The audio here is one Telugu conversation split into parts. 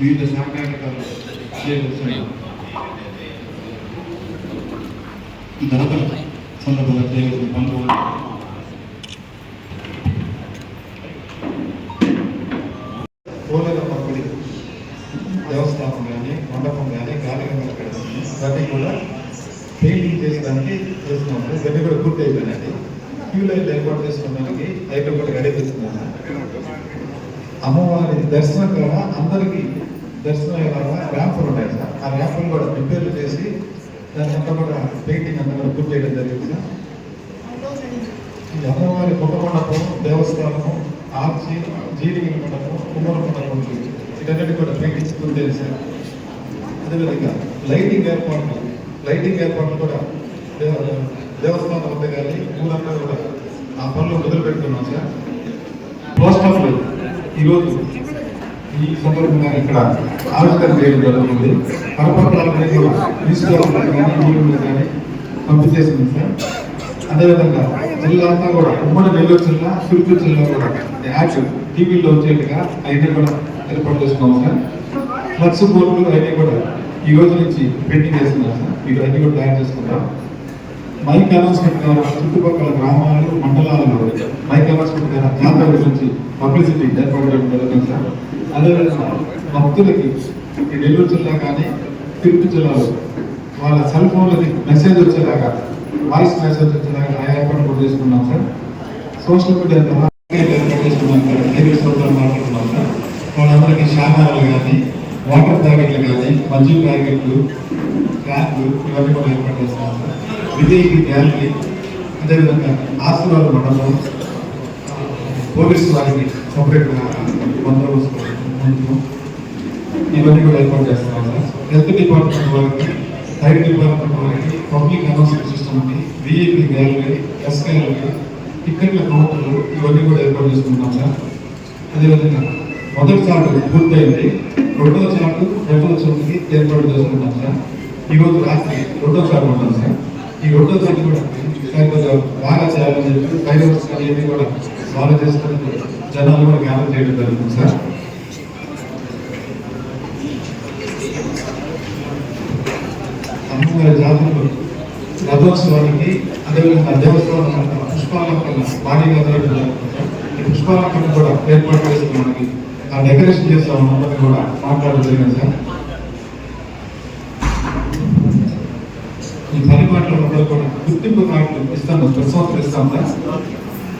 వివిధ శాఖాధికారులు చేయవలసిన ధరపల సందర్భంగా చేయవలసిన పనులు పంపిణీ వ్యవస్థాపన కానీ మండపం కానీ గాలిగంగలు కడతాము ఇవన్నీ కూడా పెయింటింగ్ చేసడానికి చేస్తున్నాము. ఇవన్నీ కూడా పూర్తి అయిపోయినాయి. క్యూ లైన్ ఏర్పాటు చేసుకోవడానికి ఐటమ్ కూడా రెడీ చేస్తున్నాను అమ్మవారి దర్శనం కూడా అందరికీ దర్శనం అయ్యేలాగా ర్యాంపులు ఉన్నాయి సార్. ఆ ర్యాంపులు కూడా రిపేర్లు చేసి దాని అంతా కూడా పెయింటింగ్ అంతా కూడా పూర్తి చేయడం జరిగింది సార్. ఈ అమ్మవారి ముఖ మండపం దేవస్థానము ఆర్చి జీడిగిరి మండపం కుమ్మర మండపం ఇటన్నిటి కూడా పెయింటింగ్స్ పూర్తి సార్. అదేవిధంగా లైటింగ్ ఏర్పాట్లు లైటింగ్ ఏర్పాట్లు కూడా దేవస్థానం వద్ద కానీ ఊరంతా కూడా ఆ పనులు మొదలు పెడుతున్నాం సార్ పోస్టర్లు ఈరోజు ఈ సందర్భంగా ఇక్కడ ఆవిష్కరణ చేయడం జరుగుతుంది. కరపత్రాలు కూడా న్యూస్ కానీ కానీ పంపించేసింది సార్. అదేవిధంగా జిల్లా అంతా కూడా ఉమ్మడి నెల్లూరు జిల్లా చిత్తూరు జిల్లా కూడా యాడ్ టీవీలో వచ్చేట్టుగా అవన్నీ కూడా ఏర్పాటు చేసుకున్నాం సార్. ఫ్లక్స్ బోర్డులు అవన్నీ కూడా ఈ రోజు నుంచి పెయింటింగ్ చేస్తున్నాం సార్. మీరు అన్ని కూడా తయారు చేసుకుంటాం. మైక్ అనౌన్స్మెంట్ ద్వారా చుట్టుపక్కల గ్రామాలు మండలాలలో మైక్ అనౌన్స్మెంట్ ద్వారా జాతర గురించి పబ్లిసిటీ ఏర్పాటు చేయడం జరుగుతుంది సార్. అదేవిధంగా భక్తులకి ఈ నెల్లూరు జిల్లా కానీ తిరుపతి జిల్లాలో వాళ్ళ సెల్ ఫోన్లకి మెసేజ్ వచ్చేలాగా వాయిస్ మెసేజ్ వచ్చేలాగా ఆ ఏర్పాటు కూడా చేసుకున్నాం సార్. సోషల్ మీడియా ద్వారా చేసుకున్నాం సార్. డైరెక్ట్ సోదరులు మాట్లాడుతున్నాం సార్. వాళ్ళందరికీ శానాలు కానీ వాటర్ ప్యాకెట్లు కానీ మజ్జి ప్యాకెట్లు క్యాన్లు ఇవన్నీ కూడా ఏర్పాటు చేస్తున్నాం సార్. విజయకి గ్యాలరీ అదేవిధంగా ఆశీర్వాద మండలం పోలీసు వారికి సపరేట్గా బందోబస్తు ఇవన్నీ కూడా ఏర్పాటు చేస్తున్నాం సార్ హెల్త్ డిపార్ట్మెంట్ వారికి హైర్ డిపార్ట్మెంట్ వారికి పబ్లిక్ అనౌన్స్మెంట్ సిస్టమ్కి విఐపి గ్యాలరీ ఎస్ గ్యాలరీ టికెట్ల కౌంటర్లు ఇవన్నీ కూడా ఏర్పాటు చేసుకుంటున్నాం సార్. అదేవిధంగా మొదటి చాటు పూర్తయింది. రెండో చాటు రెండో చాటుకి ఏర్పాటు చేసుకుంటాం సార్. ఈరోజు రాత్రి రెండో చాటు ఉంటాం సార్. ఈ రెండో చాటు కూడా కొంచెం బాగా చేయాలని చెప్పి ఫైనాన్స్ కానీ కూడా బాగా చేసుకుని జనాలు కూడా గ్యాదర్ చేయడం జరుగుతుంది సార్. అమ్మవారి రథోత్సవానికి అదేవిధంగా దేవస్థానం పుష్పాలంకరణ భారీగా జరగడం ఈ పుష్పాలంకరణ కూడా ఏర్పాటు చేసిన మనకి ఆ డెకరేషన్ చేస్తాం అందరినీ కూడా మాట్లాడడం జరిగింది సార్. ఈ పని మాటలు కూడా గుర్తింపు కార్డులు ఇస్తాను ప్రతి సంవత్సరం ఇస్తాం సార్.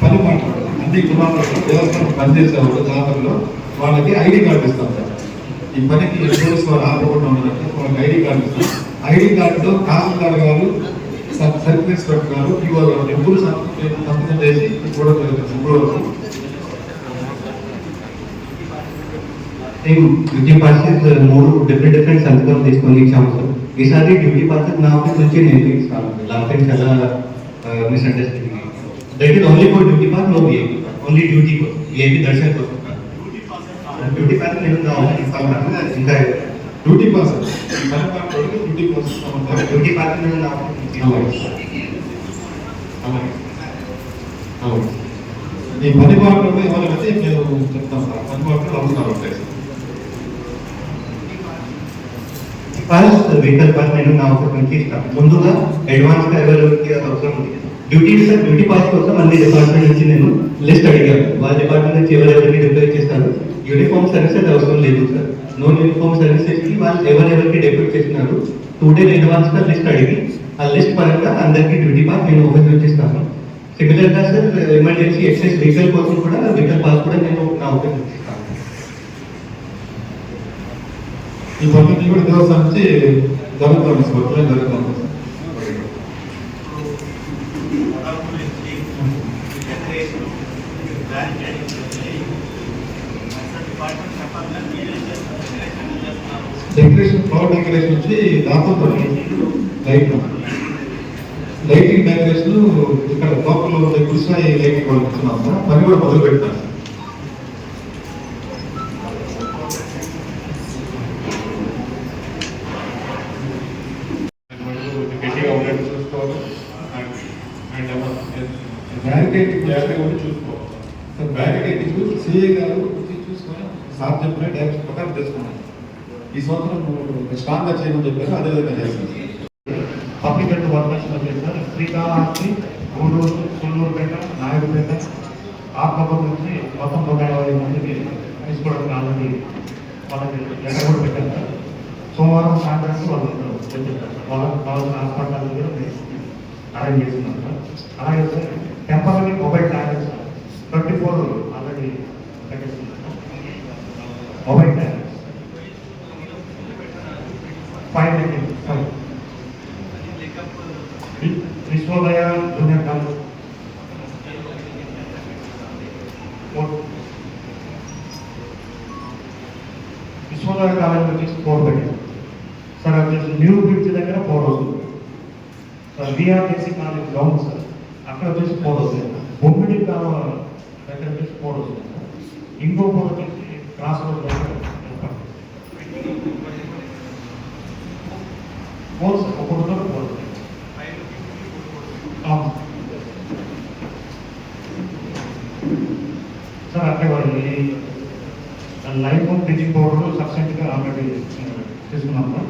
పని మాటలు అన్ని కులాలకు దేవస్థానం పనిచేసేవాళ్ళు జాతరలో వాళ్ళకి ఐడి కార్డు ఇస్తాం సార్. ఈ పనికి పోలీసు వారు ఆపకుండా ఉండాలంటే వాళ్ళకి ఐడి కార్డు ఇస్తాం. ఐడి కార్డులో తహసీల్దార్ గారు సబ్ సర్కిల్ ఇన్స్పెక్టర్ గారు ఈవో గారు ఎప్పుడు సంతకం సంతకం చేసి కూడా జరుగుతుంది డ్యూటీ పాసెస్ మూడు డిఫరెంట్ డిఫరెంట్ సంతకాలు తీసుకొని ఇచ్చాము సార్ ఈసారి డ్యూటీ పాసెస్ నా ఆఫీస్ నుంచి నేను ఇస్తాను లాస్ట్ టైం చాలా misunderstanding that is only for duty pass no VIP only duty VIP దర్శనం కోసం డ్యూటీ పాస్ నేను ఇంకా డ్యూటీ మాటలు డ్యూటీ ఇస్తామంటారు డ్యూటీ పాస్ నేను నా ఆఫీస్ నుంచి ఇస్తాను. అలాగే అలాగే ఈ పని ఏమైనా అయితే నేను చెప్తాను సార్. పని ఉంటాయి సార్ పాస్ వెహికల్ పాస్ నేను నా ఆఫీస్ నుంచి ఇస్తాను ముందుగా అడ్వాన్స్గా ఎవరెవరికి అవసరం ఉంది. డ్యూటీ సార్ డ్యూటీ పాస్ కోసం అన్ని డిపార్ట్మెంట్ నుంచి నేను లిస్ట్ అడిగాను. వాళ్ళ డిపార్ట్మెంట్ నుంచి ఎవరెవరికి డిప్లాయ్ చేస్తారు యూనిఫామ్ సర్వీసెస్ అవసరం లేదు సార్ నో యూనిఫామ్ సర్వీసెస్కి వాళ్ళు ఎవరెవరికి డెప్యూట్ చేస్తున్నారు టూ డేస్ అడ్వాన్స్గా లిస్ట్ అడిగి ఆ లిస్ట్ పరంగా అందరికి డ్యూటీ పాస్ నేను ఓపెన్ చేస్తాను ఇస్తాను సిమిలర్గా సార్ ఎమర్జెన్సీ ఎక్సైజ్ వెహికల్ కోసం కూడా నా ఓపెన్ చేస్తాను ఈ పనులన్నీ కూడా దేవస్థానం నుంచి జరుగుతుంది సార్ జరుగుతుంది డెకరేషన్ ఫ్లవర్ డెకరేషన్ వచ్చి దాంతో లైట్ లైటింగ్ డెకరేషన్ ఇక్కడ లోపల ఉండే కృష్ణ లైటింగ్ కూడా ఇస్తున్నాం సార్ పని కూడా మొదలు పెట్టాం గట్టిగా ఉండేట్టు చూసుకోవాలి అండ్ బ్యారికేడ్ జాగ్రత్తగా ఉండి చూసుకోవాలి సార్ బ్యారికేడ్ చూసి సిఏ గారు వచ్చి చూసుకొని సార్ చెప్పిన డైరెక్షన్ ప్రకారం చేసుకున్నాం ఈ సంవత్సరం స్ట్రాంగ్ చేయమని చెప్పారు అదే విధంగా చేస్తాం పబ్లిక్ హెల్త్ వర్కర్స్ వచ్చేసి శ్రీకాళహస్తి గూడూరు సుల్లూరుపేట నాయుడుపేట ఆత్మకూరు నుంచి మొత్తం నూట యాభై మందికి తీసుకోవడానికి ఆల్రెడీ వాళ్ళకి లెటర్ కూడా పెట్టారు సోమవారం సాయంత్రానికి వాళ్ళు వచ్చేస్తారు వాళ్ళకి కావాల్సిన హాస్పిటల్ కూడా మేము అరేంజ్ చేస్తున్నాం సార్. అలాగే sir temporary mobile tablets twenty four already పెట్టేస్తున్నాం sir mobile tablets five five Vishwodaya junior college four Vishwodaya college వచ్చేసి ఫోర్ పెట్టారు సార్ వచ్చేసి న్యూ బ్రిడ్జ్ దగ్గర ఫోర్ వస్తుంది sir VRTC college ground sir. అక్కడ వచ్చేసి ఫోర్ వస్తుంది బొమ్మిడి కాలువ దగ్గర వచ్చేసి ఫోర్ వస్తుంది ఇంకో ఫోర్ వచ్చేసి క్రాస్ రోడ్ దగ్గర ఫోర్ సార్ ఒక్కొక్కరు ఫోర్ సార్ అంటే వాళ్ళు లైఫ్ బ్లీచింగ్ పౌడర్ సబ్సెంట్గా ఆల్రెడీ తీసుకున్నాం సార్.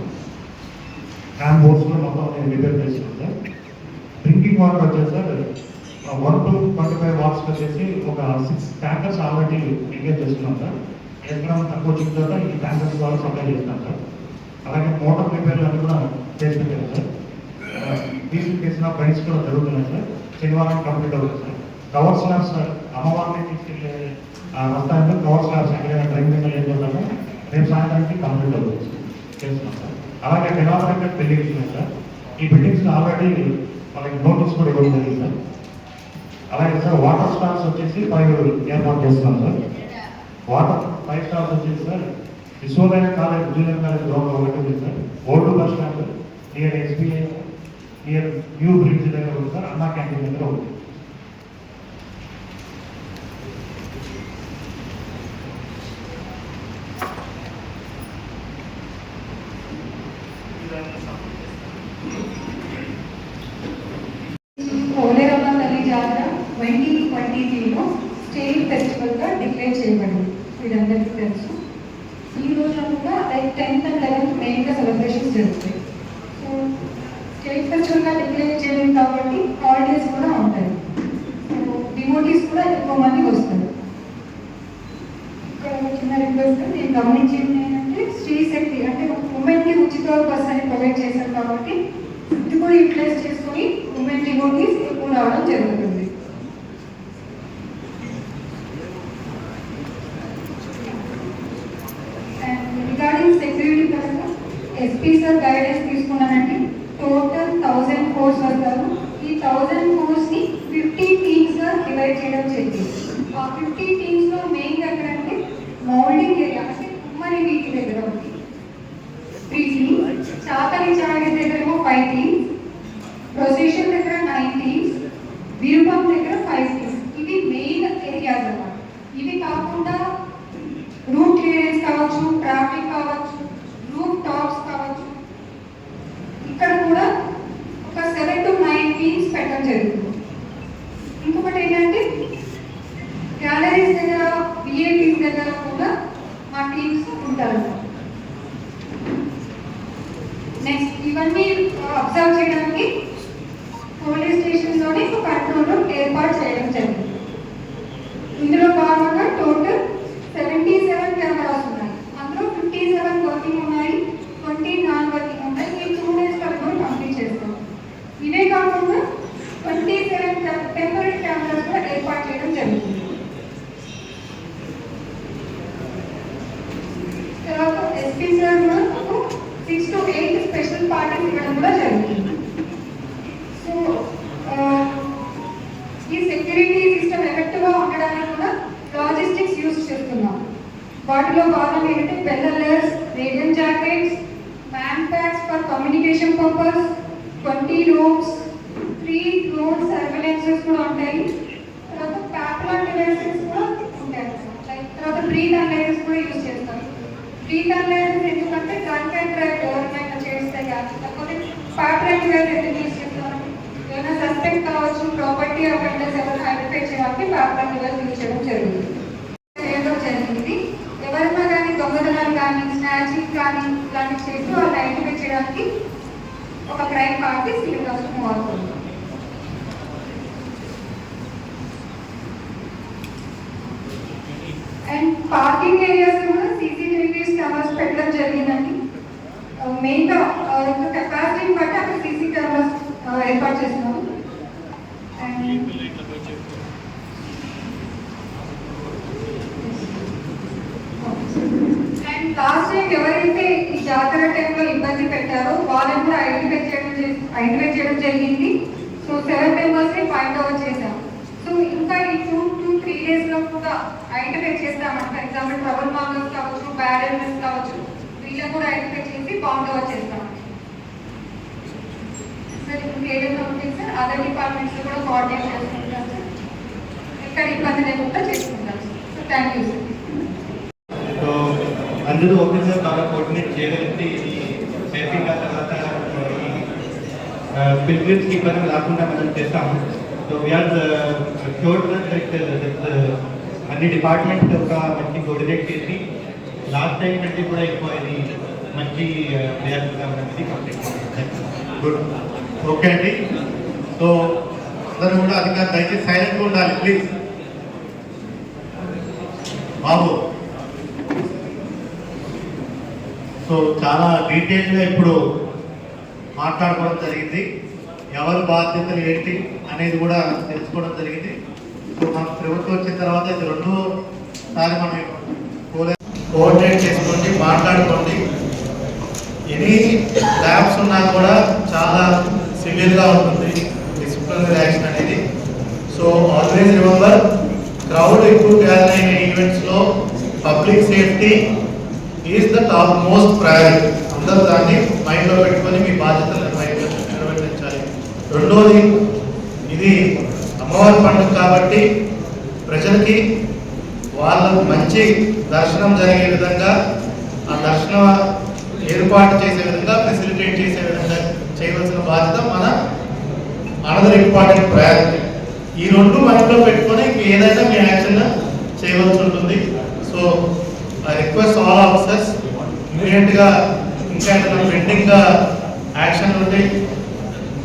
హ్యాండ్ బోర్డ్స్ కూడా మొత్తం నేను రిపేర్ చేస్తున్నాం సార్. డ్రింకింగ్ వాటర్ వచ్చేసి sir one to twenty five watts వచ్చేసి ఒక సిక్స్ ట్యాంకర్స్ ఆల్రెడీ ఎంగేజ్ చేస్తున్నాం సార్. ఎక్కడ తక్కువ వచ్చిన తర్వాత ఈ ట్యాంకర్స్ ద్వారా సప్లై చేస్తున్నాం సార్. అలాగే మోటార్ రిపేర్లు అన్ని కూడా చేసి పెట్టారు సార్ డీజిల్ చేసిన ప్రైస్ కూడా జరుగుతున్నాయి సార్. శనివారం కంప్లీట్ అవుతుంది సార్. కవర్ స్లాబ్స్ సార్ అమ్మవారిని తీసుకెళ్ళే ఆ రస్తాయంలో కవర్ స్లాబ్స్ ఎక్కడైనా డ్రైవింగ్ మీద ఏం చేద్దామో రేపు సాయంత్రానికి కంప్లీట్ అవుతుంది. సార్ చేస్తున్నాం సార్. అలాగే డెవలప్మెంట్ బిల్డింగ్స్ ఉన్నాయి సార్. ఈ బిల్డింగ్స్ ఆల్రెడీ వాళ్ళకి నోటీస్ కూడా ఇవ్వడం జరిగింది సార్. అలాగే సార్ వాటర్ స్టార్స్ వచ్చేసి ఫైవ్ ఏర్పాటు చేస్తున్నాం సార్. వాటర్ ఫైవ్ స్టార్స్ వచ్చేసి sir Vishwodaya college junior college ground ఒకటి ఉంది sir. Old bus stand near SBI near new bridge దగ్గర ఉంది సార్ అన్నా క్యాంటీన్ దగ్గర ఉంది పోలేరమ్మ తల్లి జాతర ట్వంటీ ట్వంటీ త్రీలో స్టేట్ ఫెస్టివల్గా డిక్లేర్ చేయబడింది. మీరందరికీ తెలుసు. ఈ రోజున కూడా లైక్ టెన్త్ అండ్ లెవెన్త్ మెయిన్గా సెలబ్రేషన్స్ జరుగుతాయి సో స్టేట్ ఫెస్టివల్గా డిక్లేర్ చేయలేదు కాబట్టి హాలిడేస్ కూడా ఉంటాయి సో డివోటీస్ కూడా ఎక్కువ మంది వస్తారు ఇక్కడ ఒక చిన్న రిక్వెస్ట్ నేను గమనించింది ఏంటంటే స్త్రీ శక్తి అంటే ఉమెన్కి ఉచిత బస్ అని ప్రొవైడ్ చేశారు కాబట్టి ఇది కూడా యూటిలైజ్ చేసుకొని ఉమెన్ డివోటీస్ ఎక్కువ రావడం జరుగుతుంది అండ్ రిగార్డింగ్ సెక్యూరిటీ పరంగా ఎస్పీ సార్ గైడెన్స్ తీసుకున్నానంటే టోటల్ థౌజండ్ కోర్స్ వస్తారు. ఈ థౌజండ్ కోర్స్ని ఫిఫ్టీ టీమ్స్గా డివైడ్ చేయడం జరిగింది. ఆ ఫిఫ్టీ టీమ్స్లో మెయిన్ ఎక్కడంటే మౌల్డింగ్ ఏరియా అంటే కుమ్మరి వీటి దగ్గర ఉంది. త్రీ టీమ్స్ చాతరి చాగరి దగ్గర ఫైవ్ టీమ్స్ ప్రొసెషన్ దగ్గర నైన్ టీమ్స్ విరుపం దగ్గర ఫైవ్ టీమ్స్ ఇవి మెయిన్ ఏరియాస్ అన్నమాట ఇవి కాకుండా రూట్ క్లియరెన్స్ కావచ్చు ట్రాఫిక్ కావచ్చు రూట్ టాప్స్ కావచ్చు ఇక్కడ కూడా ఒక సెవెన్ టు నైన్ టీమ్స్ పెట్టడం జరుగుతుంది ఇంకొకటి ఏంటంటే గ్యాలరీస్ దగ్గర విఐపీస్ దగ్గర కూడా మా టీమ్స్ ఉంటారు నెక్స్ట్ ఇవన్నీ అబ్జర్వ్ చేయడానికి పోలీస్ స్టేషన్లోనే ఒక కంట్రోల్ రూమ్ ఏర్పాటు చేయడం జరిగింది ఇందులో భాగంగా టోటల్ సెవెంటీ సెవెన్ కెమెరాస్ ఉన్నాయి అందులో ఫిఫ్టీ సెవెన్ వర్కింగ్ ఉన్నాయి ట్వంటీ నాన్ వర్కింగ్ ఉన్నాయి ఈ టూ డేస్ వరకు కంప్లీట్ చేస్తాం ఇవే కాకుండా ట్వంటీ సెవెన్ టెంపరీ కెమెరాస్ కూడా ఏర్పాటు చేయడం జరుగుతుంది పార్టీస్ ఇవ్వడం కూడా జరుగుతుంది సో ఈ సెక్యూరిటీ సిస్టమ్ ఎఫెక్టివ్గా ఉండడానికి కూడా లాజిస్టిక్స్ యూజ్ చేస్తున్నాం వాటిలో భాగంగా ఏంటంటే బెల్లర్స్ radium jackets man packs for communication purpose twenty rooms three drone surveillances కూడా ఉంటాయి తర్వాత ప్యాప్లాన్ డివైసెస్ కూడా ఉంటాయి లైక్ తర్వాత బ్రీత్ అనలైజర్స్ కూడా యూజ్ చేస్తాం బ్రీత్ అనలైజర్స్ ఎందుకంటే డ్రంక్ అండ్ డ్రైవ్ ఎవరినైనా చేస్తే కానీ లేకపోతే ఏమైనా సస్పెక్ట్ కావచ్చు ప్రాపర్టీ అఫెండర్స్ ఎవరు ఐడెంటిఫై చేయడానికి ప్యాప్లాన్ డివైస్ యూజ్ చేయడం జరిగింది. ఎవరైనా కానీ దొంగతనాలు కానీ స్నాచింగ్ కానీ ఇలాంటివి చేసి వాళ్ళు ఐడెంటిఫై చేయడానికి ఒక క్రైమ్ పార్టీ సీరియస్ మూవ్ అవుతుంది అండ్ పార్కింగ్ ఏరియాస్ కూడా సీసీటీవీ కెమెరాస్ పెట్టడం జరిగిందండి మెయిన్గా కెపాసిటీని బట్టి అక్కడ సీసీ కెమెరాస్ ఏర్పాటు చేస్తున్నాము అండ్ అండ్ లాస్ట్ టైం ఎవరైతే ఈ జాతర టైంలో ఇబ్బంది పెట్టారు. వాళ్ళని కూడా ఐడెంటిఫై చేయడం ఐడెంటిఫై చేయడం జరిగింది. సో సెవెన్ మెంబర్స్ని ఫైండ్ అవుట్ చేశాం. సో ఇంకా ఈ టూ టూ త్రీ డేస్లో కూడా ఐడెంటిఫై చేస్తామంట. ఎగ్జాంపుల్ ట్రబుల్ మాంగర్స్ కావచ్చు బ్యాడ్ ఎలిమెంట్స్ కావచ్చు వీళ్ళని కూడా ఐడెంటిఫై చేసి ఫౌండ్ అవుట్ చేస్తాం. సార్ ఇంకేదైనా ఉంటే సార్ అదర్ డిపార్ట్మెంట్స్ కూడా కోఆర్డినేట్ చేసుకుంటాం సార్ ఎక్కడ ఇబ్బంది లేకుండా చేసుకుంటాం సార్ థ్యాంక్ యూ సార్ అందరూ ఒకేసారి బాగా కోఆర్డినేట్ చేయగలిగితే ఇది సేఫ్టీగా తర్వాత పిల్గ్రిమ్స్కి ఇబ్బంది రాకుండా మనం చేస్తాము సో వీఆర్ షోర్ అన్ని డిపార్ట్మెంట్ ఒక మంచి కోఆర్డినేట్ చేసి లాస్ట్ టైం కంటే కూడా ఎక్కువ ఇది మంచి ప్రయాసం అనేది కంప్లీట్ గుడ్ ఓకే అండి సో అందరూ కూడా అధికారులు దయచేసి సైలెంట్గా ఉండాలి ప్లీజ్ బాబు సో చాలా డీటెయిల్గా ఇప్పుడు మాట్లాడుకోవడం జరిగింది. ఎవరు బాధ్యతలు ఏంటి అనేది కూడా తెలుసుకోవడం జరిగింది. ఇప్పుడు మనకు ప్రభుత్వం వచ్చిన తర్వాత ఇది రెండోసారి మనం కోఆర్డినేట్ చేసుకోండి మాట్లాడుకోండి. ఎనీ ల్యాబ్స్ ఉన్నా కూడా చాలా సివియర్గా ఉంటుంది డిసిప్లినరీ యాక్షన్ అనేది. సో ఆల్వేస్ రిమెంబర్ క్రౌడ్ ఎక్కువ గ్యాదర్ అయిన ఈవెంట్స్లో public safety is the top most priority అందరూ దాన్ని మైండ్లో పెట్టుకొని మీ బాధ్యతలను మైండ్లో నిర్వర్తించాలి రెండోది ఇది అమ్మవారి పండుగ కాబట్టి ప్రజలకి వాళ్ళకు మంచి దర్శనం జరిగే విధంగా ఆ దర్శన ఏర్పాటు చేసే విధంగా ఫెసిలిటేట్ చేసే విధంగా చేయవలసిన బాధ్యత మన అనదర్ ఇంపార్టెంట్ ప్రయారిటీ ఈ రెండు మైండ్లో పెట్టుకొని ఏదైనా మీ యాక్షన్ చేయవలసి ఉంటుంది. So I request all officers ఇమీడియట్గా ఇంకా ఏదైనా పెండింగ్గా యాక్షన్ ఉంది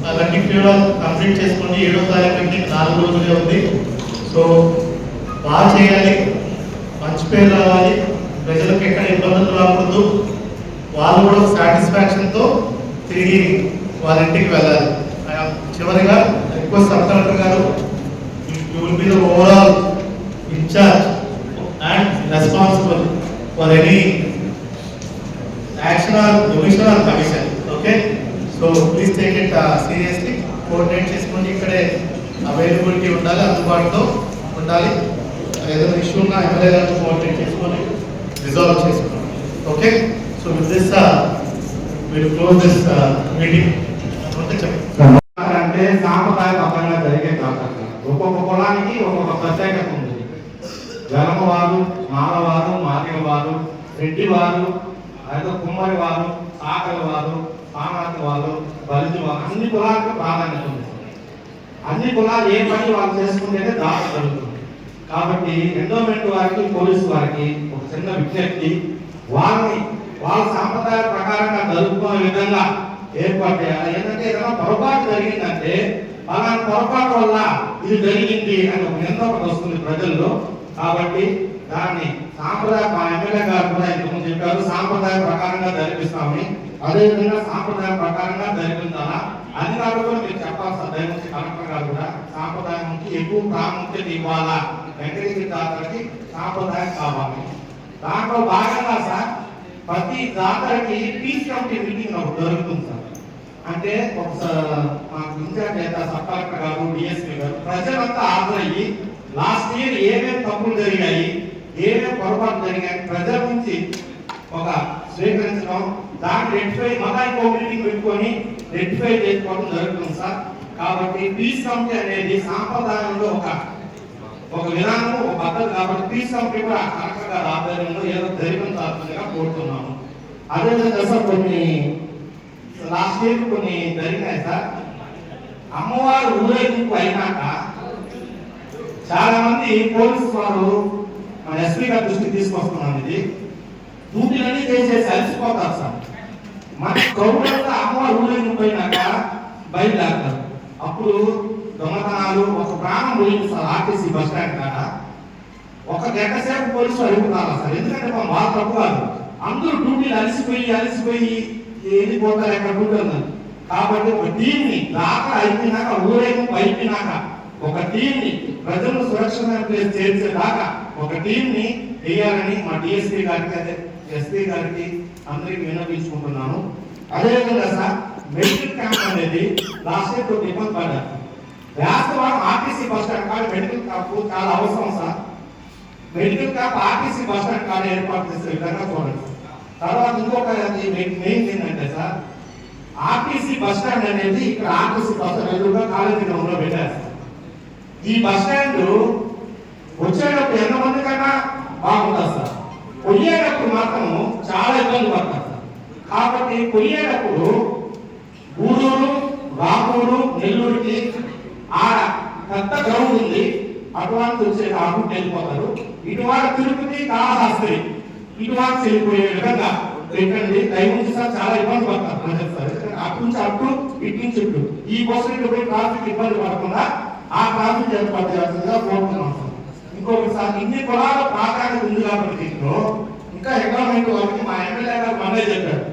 అవన్నీ కూడా కంప్లీట్ చేసుకోండి. ఏడో తారీఖు అంటే నాలుగు రోజులే ఉంది. సో బాగా చేయాలి మంచి పేరు రావాలి. ప్రజలకు ఎక్కడ ఇబ్బందులు రాకూడదు. వాళ్ళు కూడా సాటిస్ఫాక్షన్తో తిరిగి వాళ్ళ ఇంటికి వెళ్ళాలి. ఆ, చివరిగా రిక్వెస్ట్ సబ్ కలెక్టర్ గారు you will be the overall incharge and responsible for any action or omission or commission okay so please take it seriously coordinate చేసుకోండి ఇక్కడే అవైలబిలిటీ ఉండాలి అందుబాటులో ఉండాలి. ఏదైనా ఇష్యూ ఉన్నా ఎమ్మెల్యే గారితో కోఆర్డినేట్ చేసుకొని రిజాల్వ్ చేసుకోండి ఓకే సో విత్ దిస్ మీరు క్లోజ్ దిస్ మీటింగ్ ఓకే సాంప్రదాయ అంటే జరిగే కాకుండా ఒక్కొక్క కులానికి ఒక్కొక్క ప్రత్యేకత జనమవారు మానవారు వారు రెడ్డివారు వారు రెడ్డి వారు అయితే కుమ్మరి వారు ఆకలి వారు సామాజిక వారు బలిజు వారు అన్ని కులాలకు ప్రాధాన్యత ఉంది. అన్ని కులాలు ఏ పని వాళ్ళు చేసుకుంటేనే దాడి జరుగుతుంది. కాబట్టి ఎండోమెంట్ వారికి పోలీసు వారికి ఒక చిన్న విజ్ఞప్తి. వారిని వాళ్ళ సాంప్రదాయ ప్రకారంగా జరుపుకునే విధంగా ఏర్పాటు చేయాలి. ఏంటంటే ఏదైనా పొరపాటు జరిగిందంటే అలాంటి పొరపాటు వల్ల ఇది జరిగింది అని ఒక నింద ఒకటి వస్తుంది ప్రజల్లో. కాబట్టి దాన్ని సాంప్రదాయ మా ఎమ్మెల్యే గారు కూడా ఇంతకుముందు చెప్పారు. సాంప్రదాయ ప్రకారంగా జరిపిస్తామని అదేవిధంగా సాంప్రదాయ ప్రకారంగా జరిపించాలా అధికారులు కూడా మీరు చెప్పాల్సిన దయచేసి కలెక్టర్ గారు కూడా. సాంప్రదాయానికి ఎక్కువ ప్రాముఖ్యత ఇవ్వాలా? వెంకటేశ్వర జాతరకి సాంప్రదాయం కావాలి. దాంట్లో భాగంగా సార్ ప్రతి జాతరకి పీస్ కమిటీ మీటింగ్ ఒకటి జరుగుతుంది సార్. అంటే ఒకసారి మా మాకు ఇన్ఛార్జ్ అయితే సబ్ కలెక్టర్ గారు డిఎస్పీ గారు ప్రజలంతా హాజరయ్యి లాస్ట్ ఇయర్ ఏమేమి తప్పులు జరిగాయి ఏమేమి పొరపాటు జరిగాయి ప్రజల నుంచి ఒక స్వీకరించడం దాన్ని రెక్టిఫై మళ్ళా ఇంకో మీటింగ్ పెట్టుకొని రెక్టిఫై చేసుకోవడం జరుగుతుంది సార్. కాబట్టి పీస్ కమిటీ అనేది సాంప్రదాయంలో ఒక ఒక విధానం ఒక పద్ధతి కాబట్టి పీస్ కమిటీ కూడా కరెక్ట్గా ఆధ్వర్యంలో ఏదో జరిపించాల్సిందిగా కోరుతున్నాము. అదేవిధంగా సార్ కొన్ని లాస్ట్ ఇయర్ కొన్ని జరిగినాయి సార్. అమ్మవారు ఊరేగింపు అయినాక చాలా మంది పోలీసు వారు మన ఎస్పీ గారి దృష్టికి తీసుకొస్తున్నాం ఇది. డ్యూటీలన్నీ చేసేసి అలసిపోతారు సార్. మన గౌరవంగా అమ్మవారు ఊరేగింపు పోయినాక బయలుదేరతారు. అప్పుడు దొంగతనాలు ఒక ప్రాణం పోయింది సార్ ఆర్టీసీ బస్ స్టాండ్ కాడ. ఒక గంట సేపు పోలీసులు అడుగుతారా సార్? ఎందుకంటే మా బాగా తప్పు కాదు. అందరూ డ్యూటీలు అలసిపోయి అలసిపోయి వెళ్ళిపోతారు ఎక్కడ డ్యూటీ కాబట్టి ఒక టీంని దాకా అయిపోయినాక ఊరేగింపు అయిపోయినాక ఒక టీంని ప్రజలు సురక్షితంగా చేర్చేదాకా ఒక టీంని వేయాలని మా డిఎస్పీ గారికి అదే ఎస్పీ గారికి అందరికి విన్నపించుకుంటున్నాను. అదేవిధంగా సార్ మెడికల్ క్యాంప్ అనేది లాస్ట్ ఇయర్ ఇబ్బంది పడ్డారు. వాస్తవం ఆర్టీసీ బస్ స్టాండ్ కాడ మెడికల్ క్యాంప్ చాలా అవసరం sir. Medical camp RTC bus stand కాడ ఏర్పాటు చేసే విధంగా చూడండి. తర్వాత ఇంకొక మెయిన్ ఏంటంటే సార్ ఆర్టీసీ బస్ స్టాండ్ అనేది ఇక్కడ ఆర్టీసీ బస్ స్టాండ్ ఎదురుగా కాలేజీ గ్రౌండ్లో పెట్టారు. సార్. ఈ బస్ స్టాండ్ వచ్చేటప్పుడు ఎంతమంది కన్నా బాగుంటుంది సార్? కొయ్యేటప్పుడు మాత్రం చాలా ఇబ్బంది పడతారు సార్. కాబట్టి కొయ్యేటప్పుడు గూడూరు రాకూరు నెల్లూరుకి ఆడ పెద్ద గ్రౌండ్ ఉంది. అటువంటి వచ్చే అటు వెళ్ళిపోతారు. ఇటువాడు తిరుపతి కాళహస్తి ఇటువాడు వెళ్ళిపోయే విధంగా పెట్టండి. దయవుంచి సార్ చాలా ఇబ్బంది పడతారు. ప్రజలు సార్ అటు నుంచి అటు ఇటు నుంచి ఇటు. ఈ బస్సు ఇటు పోయి ట్రాఫిక్ ఇబ్బంది పడకుండా ఆ ట్రాఫిక్ ఏర్పాటు చేయాల్సిందిగా కోరుతున్నాం ఇంకొకసారి ఇన్ని కులాల ప్రాధాన్యత ఉంది కాబట్టి దీంట్లో ఇంకా ఎకనామిక్ వాళ్ళకి మా ఎమ్మెల్యే గారు మళ్ళీ చెప్పారు.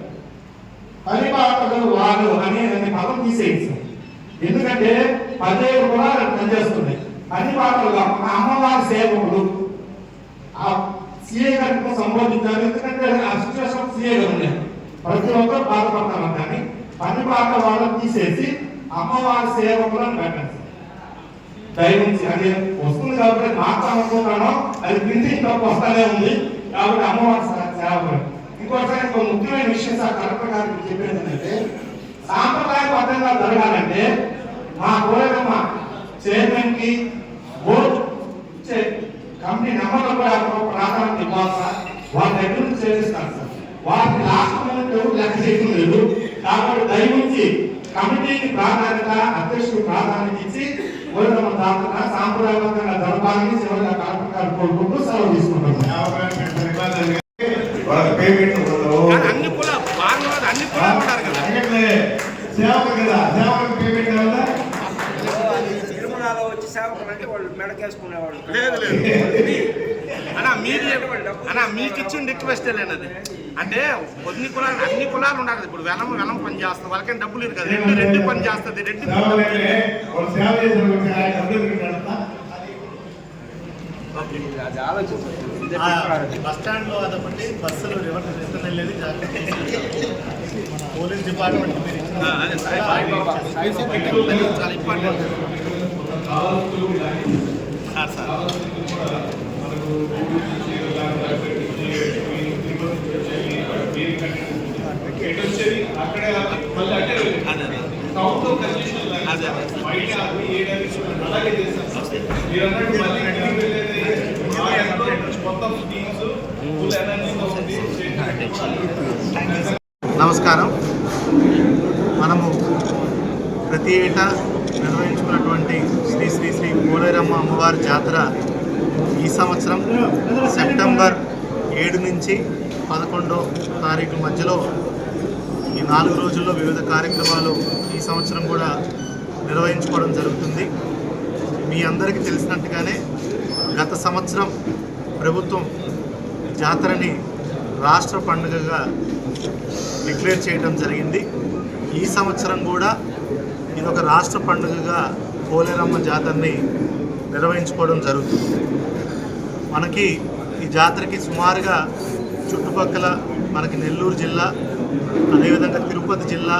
పరిపాలకులు వారు అనే అనే పదం తీసేయండి ఎందుకంటే పదిహేడు కులాలు పనిచేస్తున్నాయి. పరిపాలకులు కాకుండా అమ్మవారి సేవకుడు ఆ సీఏ గారికి సంబోధించారు. ఎందుకంటే ఆ సిచ్యువేషన్ సీఏ గారు ఉన్నాయి ప్రతి ఒక్కరు బాధపడతారు. కానీ పనిపాట వాళ్ళని తీసేసి అమ్మవారి సేవకులను పెట్టండి దయవుంచి అది వస్తుంది కాబట్టి మాట్లాడుకుంటున్నాను అది ప్రింటింగ్ తప్పు వస్తానే ఉంది. కాబట్టి అమ్మవారి సేవకుడు ఇంకోసారి ఇంకో ముఖ్యమైన విషయం సార్ కలెక్టర్ గారికి చెప్పేది ఏంటంటే సాంప్రదాయ సాంప్రదాయబద్ధంగా జరగాలంటే మా కోరకమ్మ చైర్మన్కి బోర్డు కంపెనీ నెంబర్లు కూడా ప్రాధాన్యత ఇవ్వాలి సార్. వాళ్ళ దగ్గర నుంచి చేపిస్తారు సార్. వారికి లాస్ట్ మూమెంట్ ఎవరు లెక్క చేయడం లేదు. కాబట్టి దయవుంచి కమిటీకి ప్రాధాన్యత అధ్యక్షుడు ప్రాధాన్యత ఇచ్చి కోరకమ్మ దాతగా సాంప్రదాయబద్ధంగా జరపాలని చివరిగా కలెక్టర్ గారు కోరుకుంటూ సెలవు తీసుకుంటున్నాను వాళ్ళ పేమెంట్ అన్ని కుల బాగా అన్ని కులాలు ఉంటారు కదా. సేవకు కదా. సేవకు పేమెంట్ ఏమన్నా తిరుమలలో వచ్చి సేవకులు అంటే వాళ్ళు మెడకేసుకునేవాళ్ళు. లేదు లేదు. అన్నా మీరు అన్నా మీకు ఇచ్చిన రిక్వెస్ట్ లేనది. అంటే కొన్ని కులాలు అన్ని కులాలు ఉండాలి ఇప్పుడు వెలం వెలం పని చేస్తుంది వాళ్ళకేం డబ్బులు ఇరు కదా. రెడ్డి రెడ్డి పని చేస్తుంది రెడ్డి బస్ స్టాండ్లో అదొకటి బస్సులు రివర్స్ రిటర్న్ వెళ్ళేది పోలీస్ డిపార్ట్మెంట్ చాలా ఇంపార్టెంట్ సార్. నమస్కారం. మనము ప్రతి ఏటా నిర్వహించుకున్నటువంటి శ్రీ శ్రీ శ్రీ పోలేరమ్మ అమ్మవారి జాతర ఈ సంవత్సరం సెప్టెంబర్ ఏడు నుంచి పదకొండో తారీఖు మధ్యలో ఈ నాలుగు రోజుల్లో వివిధ కార్యక్రమాలు ఈ సంవత్సరం కూడా నిర్వహించుకోవడం జరుగుతుంది. మీ అందరికీ తెలిసినట్టుగానే గత సంవత్సరం ప్రభుత్వం జాతరని రాష్ట్ర పండుగగా డిక్లేర్ చేయడం జరిగింది. ఈ సంవత్సరం కూడా ఇది ఒక రాష్ట్ర పండుగగా పోలేరమ్మ జాతరని నిర్వహించుకోవడం జరుగుతుంది. మనకి ఈ జాతరకి సుమారుగా చుట్టుపక్కల మనకి నెల్లూరు జిల్లా అదేవిధంగా తిరుపతి జిల్లా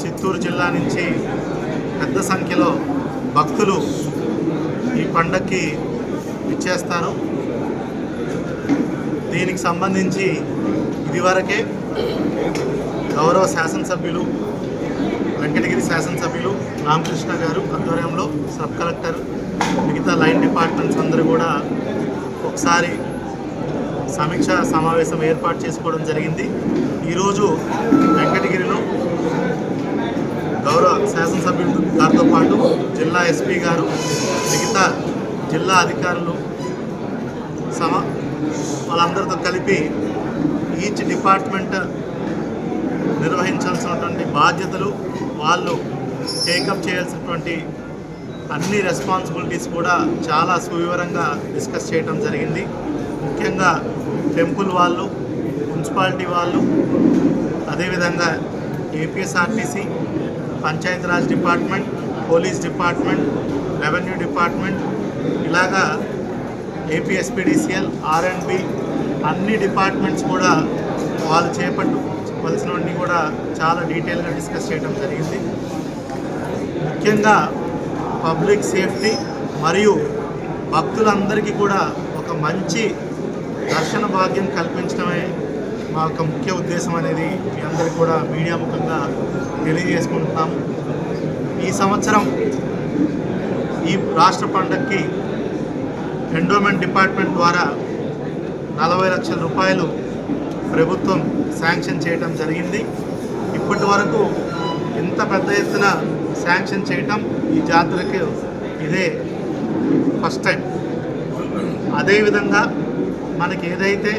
చిత్తూరు జిల్లా నుంచి పెద్ద సంఖ్యలో భక్తులు ఈ పండక్కి ఇచ్చేస్తారు దీనికి సంబంధించి ఇదివరకే గౌరవ శాసనసభ్యులు వెంకటగిరి శాసనసభ్యులు రామకృష్ణ గారు ఆధ్వర్యంలో సబ్ కలెక్టర్ మిగతా లైన్ డిపార్ట్మెంట్స్ అందరూ కూడా ఒకసారి సమీక్ష సమావేశం ఏర్పాటు చేసుకోవడం జరిగింది. ఈరోజు వెంకటగిరిలో గౌరవ శాసనసభ్యులు గారితో పాటు జిల్లా ఎస్పీ గారు మిగతా జిల్లా అధికారులు సమ వాళ్ళందరితో కలిపి ఈచ్ డిపార్ట్మెంట్ నిర్వహించాల్సినటువంటి బాధ్యతలు వాళ్ళు టేకప్ చేయాల్సినటువంటి అన్ని రెస్పాన్సిబిలిటీస్ కూడా చాలా సువివరంగా డిస్కస్ చేయడం జరిగింది. ముఖ్యంగా టెంపుల్ వాళ్ళు మున్సిపాలిటీ వాళ్ళు అదేవిధంగా APSRTC Panchayati Raj department police department revenue department ఇలాగా ఏపీఎస్పీడీసీఎల్ ఆర్ఎండ్బి అన్ని డిపార్ట్మెంట్స్ కూడా వాళ్ళు చేపట్టవలసినవన్నీ కూడా చాలా డీటెయిల్గా డిస్కస్ చేయడం జరిగింది. ముఖ్యంగా పబ్లిక్ సేఫ్టీ మరియు భక్తులందరికీ కూడా ఒక మంచి దర్శన భాగ్యం కల్పించడమే మా యొక్క ముఖ్య ఉద్దేశం అనేది మీ అందరికీ కూడా మీడియా ముఖంగా తెలియజేసుకుంటున్నాము. ఈ సంవత్సరం ఈ రాష్ట్ర పండగకి ఎండోమెంట్ డిపార్ట్మెంట్ ద్వారా నలభై లక్షల రూపాయలు ప్రభుత్వం శాంక్షన్ చేయటం జరిగింది. ఇప్పటి వరకు ఇంత పెద్ద ఎత్తున శాంక్షన్ చేయటం ఈ జాతరకు ఇదే ఫస్ట్ టైం. అదేవిధంగా మనకి ఏదైతే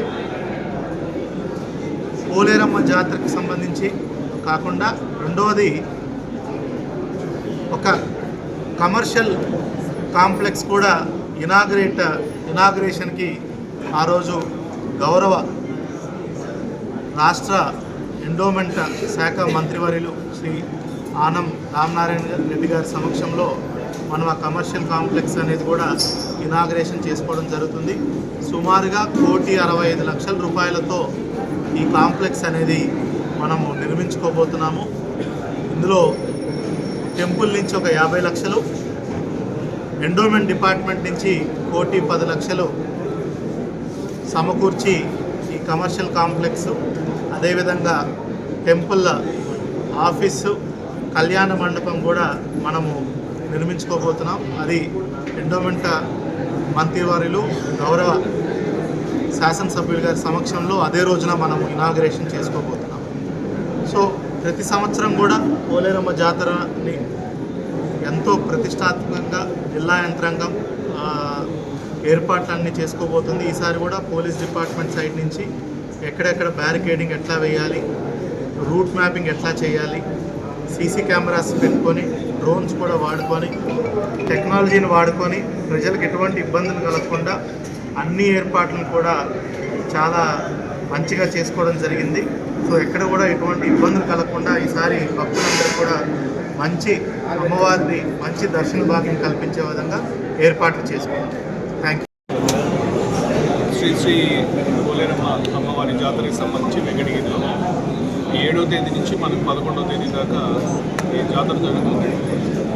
పోలేరమ్మ జాతరకు సంబంధించి కాకుండా రెండవది ఒక కమర్షియల్ కాంప్లెక్స్ కూడా ఇనాగ్రేట్ ఇనాగ్రేషన్కి ఆ రోజు గౌరవ రాష్ట్ర ఎండోమెంట్ శాఖ మంత్రివర్యులు శ్రీ ఆనం రామనారాయణ రెడ్డి గారి సమక్షంలో మనం ఆ కమర్షియల్ కాంప్లెక్స్ అనేది కూడా ఇనాగ్రేషన్ చేసుకోవడం జరుగుతుంది. సుమారుగా కోటి అరవై ఐదు లక్షల రూపాయలతో ఈ కాంప్లెక్స్ అనేది మనము నిర్మించుకోబోతున్నాము. ఇందులో టెంపుల్ నుంచి ఒక యాభై లక్షలు ఎండోమెంట్ డిపార్ట్మెంట్ నుంచి కోటి పది లక్షలు సమకూర్చి ఈ కమర్షియల్ కాంప్లెక్స్ అదేవిధంగా టెంపుల్ ఆఫీసు కళ్యాణ మండపం కూడా మనము నిర్మించుకోబోతున్నాం. అది ఎండోమెంట మంత్రివారిలు గౌరవ శాసనసభ్యులు గారి సమక్షంలో అదే రోజున మనము ఇనాగరేషన్ చేసుకోబోతున్నాం. సో ప్రతి సంవత్సరం కూడా పోలేరమ్మ జాతరని ఎంతో ప్రతిష్టాత్మకంగా జిల్లా యంత్రాంగం ఏర్పాట్లన్నీ చేసుకోబోతుంది. ఈసారి కూడా పోలీస్ డిపార్ట్మెంట్ సైడ్ నుంచి ఎక్కడెక్కడ బ్యారికేడింగ్ ఎట్లా వేయాలి రూట్ మ్యాపింగ్ ఎట్లా చేయాలి సీసీ కెమెరాస్ పెట్టుకొని డ్రోన్స్ కూడా వాడుకొని టెక్నాలజీని వాడుకొని ప్రజలకు ఎటువంటి ఇబ్బందులు కలగకుండా అన్ని ఏర్పాట్లను కూడా చాలా మంచిగా చేసుకోవడం జరిగింది. సో ఎక్కడ కూడా ఎటువంటి ఇబ్బందులు కలగకుండా ఈసారి భక్తులందరూ కూడా మంచి అమ్మవారిని మంచి దర్శన భాగ్యం కల్పించే విధంగా ఏర్పాట్లు చేసుకున్నాం థ్యాంక్ యూ శ్రీ శ్రీ పోలేరమ్మ అమ్మవారి జాతరకి సంబంధించి వెంకటగిరిలో ఏడో తేదీ నుంచి మనకు పదకొండవ తేదీ దాకా ఈ జాతర జరుగుతుంది.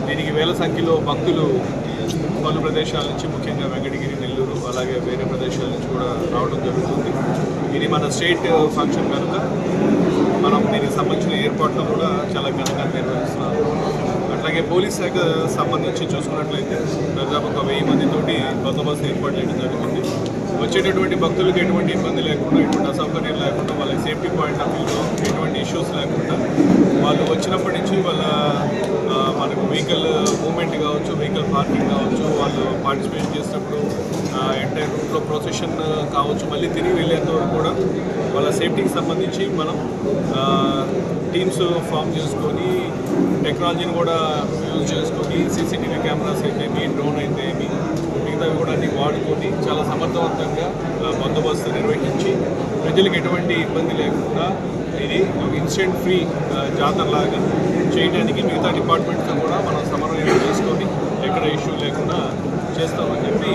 దీనికి వేల సంఖ్యలో భక్తులు పలు ప్రదేశాల నుంచి ముఖ్యంగా వెంకటగిరి నెల్లూరు అలాగే వేరే ప్రదేశాల నుంచి కూడా రావడం జరుగుతుంది. ఇది మన స్టేట్ ఫంక్షన్ కనుక మనం దీనికి సంబంధించిన ఏర్పాట్లు కూడా చాలా ఘనంగా నిర్వహిస్తున్నాం. అట్లాగే పోలీస్ శాఖ సంబంధించి చూసుకున్నట్లయితే దాదాపు ఒక వెయ్యి మందితోటి బందోబస్తు ఏర్పాటు చేయడం జరుగుతుంది. వచ్చేటటువంటి భక్తులకు ఎటువంటి ఇబ్బంది లేకుండా ఎటువంటి అసౌకర్యం లేకుండా వాళ్ళ సేఫ్టీ పాయింట్ ఆఫ్ వ్యూలో ఎటువంటి ఇష్యూస్ లేకుండా వాళ్ళు వచ్చినప్పటి నుంచి వాళ్ళ మనకు వెహికల్ మూమెంట్ కావచ్చు వెహికల్ పార్కింగ్ కావచ్చు వాళ్ళు పార్టిసిపేట్ చేసినప్పుడు ఎంటైర్ రూట్లో ప్రొసెషన్ కావచ్చు మళ్ళీ తిరిగి వెళ్ళేంత వరకు కూడా వాళ్ళ సేఫ్టీకి సంబంధించి మనం టీమ్స్ ఫామ్ చేసుకొని టెక్నాలజీని కూడా యూజ్ చేసుకొని సీసీటీవీ కెమెరాస్ అయితేమి డ్రోన్ అయితేమి మిగతావి కూడా అన్ని వాడుకొని చాలా సమర్థవంతంగా బందోబస్తు నిర్వహించి ప్రజలకు ఎటువంటి ఇబ్బంది లేకుండా ఇది ఒక ఇన్సిడెంట్ ఫ్రీ జాతరలాగా చేయడానికి మిగతా డిపార్ట్మెంట్స్తో కూడా మనం సమన్వయం చేసుకొని ఎక్కడ ఇష్యూ లేకుండా చేస్తామని చెప్పి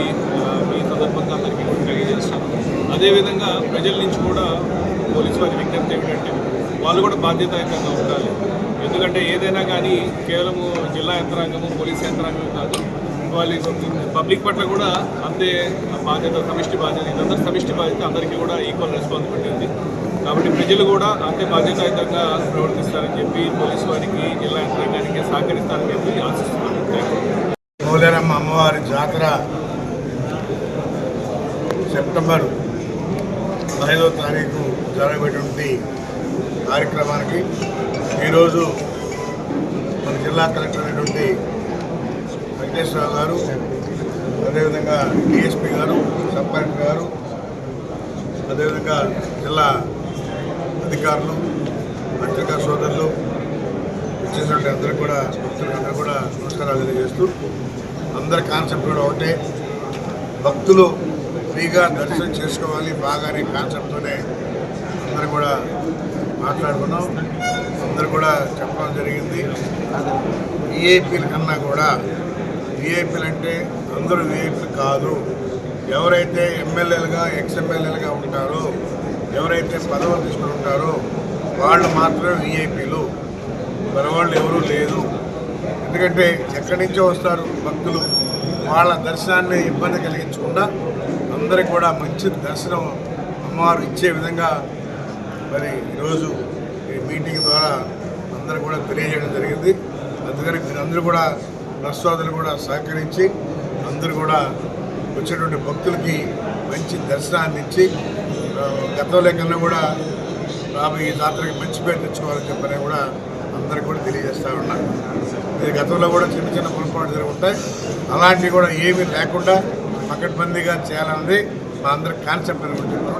మీ ఈ సందర్భంగా అందరికీ తెలియజేస్తాం అదేవిధంగా ప్రజల నుంచి కూడా పోలీసు వారి విజ్ఞప్తి ఏమిటంటే వాళ్ళు కూడా బాధ్యతాయుతంగా ఉండాలి. ఎందుకంటే ఏదైనా కానీ కేవలము జిల్లా యంత్రాంగము పోలీస్ యంత్రాంగం కాదు వాళ్ళు పబ్లిక్ పట్ల కూడా అంతే బాధ్యత సమిష్టి బాధ్యత. ఇదంతా సమిష్టి బాధ్యత. అందరికీ కూడా ఈక్వల్ రెస్పాన్సిబిలిటీ ఉంది. కాబట్టి ప్రజలు కూడా అంతే బాధ్యతాయుతంగా ప్రవర్తిస్తారని చెప్పి పోలీసు వారికి జిల్లా యంత్రాంగానికి సహకరిస్తారని చెప్పి ఆశిస్తున్నాను. థ్యాంక్ పోలేరమ్మ అమ్మవారి జాతర సెప్టెంబర్ పదహైదో తారీఖు జరగబెట్టినటువంటి కార్యక్రమానికి ఈరోజు మన జిల్లా కలెక్టర్ అయినటువంటి వెంకటేశ్వరరావు గారు అదేవిధంగా డిఎస్పీ గారు సబ్ కలెక్టర్ గారు అదేవిధంగా జిల్లా అధికారులు పత్రికా సోదరులు వచ్చేసినట్టు అందరూ కూడా భక్తులకు కూడా నమస్కారాలు తెలియజేస్తూ అందరి కాన్సెప్ట్ కూడా ఒకటే. భక్తులు ఫ్రీగా దర్శనం చేసుకోవాలి బాగానే కాన్సెప్ట్తోనే అందరూ కూడా మాట్లాడుకున్నాం. అందరూ కూడా చెప్పడం జరిగింది. ఈఏపీల కన్నా కూడా విఐపీలు అంటే అందరూ విఐపీలు కాదు. ఎవరైతే ఎమ్మెల్యేలుగా ఎక్స్ఎమ్మెల్యేలుగా ఉంటారో ఎవరైతే పదవులు తీసుకుని ఉంటారో వాళ్ళు మాత్రమే విఐపీలు మరవాళ్ళు ఎవరూ లేదు. ఎందుకంటే ఎక్కడి నుంచో వస్తారు భక్తులు. వాళ్ళ దర్శనాన్ని ఇబ్బంది కలిగించకుండా అందరికి కూడా మంచి దర్శనం అమ్మవారు ఇచ్చే విధంగా మరి ఈరోజు ఈ మీటింగ్ ద్వారా అందరూ కూడా తెలియజేయడం జరిగింది. అందుకని అందరూ కూడా ప్రసాదులు కూడా సహకరించి అందరూ కూడా వచ్చేటువంటి భక్తులకి మంచి దర్శనాన్ని ఇచ్చి గతంలో కన్నా కూడా రాబోయే ఈ జాతరకి మంచి పేరు తెచ్చుకోవాలని చెప్పని కూడా అందరికి కూడా తెలియజేస్తూ ఉన్నాను ఇది గతంలో కూడా చిన్న చిన్న పొరపాటు జరుగుతాయి అలాంటివి కూడా ఏమీ లేకుండా పకడ్బందీగా చేయాలన్నది మా అందరి కాన్సెప్ట్ అని కూడా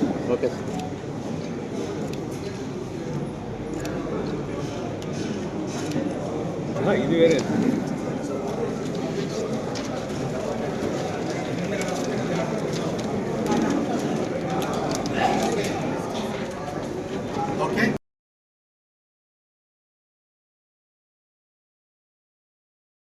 తెలియజేస్తాం ఇది వేరే